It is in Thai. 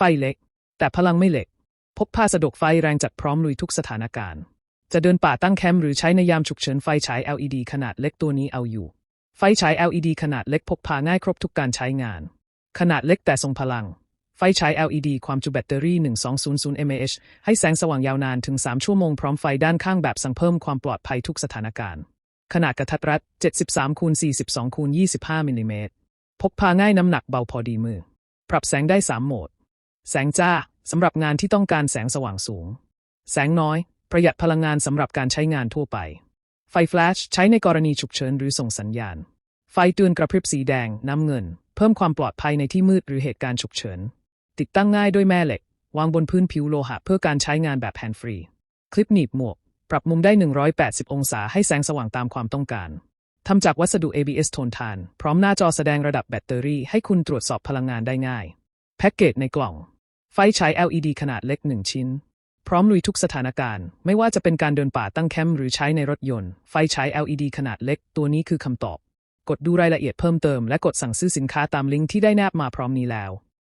ไฟเล็ก แต่พลังไม่เล็ก พกพาสะดวกไฟแรงจัดพร้อมลุยทุกสถานการณ์ จะเดินป่าตั้งแคมป์หรือใช้ในยามฉุกเฉินไฟฉาย LED ขนาดเล็กตัวนี้เอาอยู่ ไฟฉาย LED ขนาดเล็กพกพาง่ายครบทุกการใช้งาน ขนาดเล็กแต่ทรงพลัง ไฟฉาย LED ความจุแบตเตอรี่ 1200 mAh ให้แสงสว่างยาวนานถึง 3 ชั่วโมงพร้อมไฟด้านข้างแบบสั่งเพิ่มความปลอดภัยทุกสถานการณ์ ขนาดกระทัดรัด 73คูณ42คูณ25มิลลิเมตรพกพาง่ายน้ำหนักเบาพอดีมือ ปรับแสงได้ 3 โหมด แสงจ้าสำหรับงานที่ต้องการแสงสว่างสูง แสงน้อย ประหยัดพลังงานสำหรับการใช้งานทั่วไป ไฟแฟลชใช้ในกรณีฉุกเฉินหรือส่งสัญญาณ ไฟเตือนกระพริบสีแดง น้ำเงิน เพิ่มความปลอดภัยในที่มืดหรือเหตุการณ์ฉุกเฉิน ติดตั้งง่ายด้วยแม่เหล็ก วางบนพื้นผิวโลหะเพื่อการใช้งานแบบแฮนด์ฟรี คลิปหนีบหมวก ปรับมุมได้ 180 องศาให้แสงสว่างตามความต้องการทำจากวัสดุ ABS ทนทาน พร้อมหน้าจอแสดงระดับแบตเตอรี่ให้คุณตรวจสอบพลังงานได้ง่าย แพ็กเกจในกล่อง ไฟใช้ LED ขนาดเล็ก1ชิ้น พร้อมลุยทุกสถานการณ์ ไม่ว่าจะเป็นการเดินป่าตั้งแคมป์หรือใช้ในรถยนต์ ไฟใช้ LED ขนาดเล็ก ตัวนี้คือคำตอบ กดดูรายละเอียดเพิ่มเติมและกดสั่งซื้อสินค้าตามลิงก์ที่ได้แนบมาพร้อมนี้แล้ว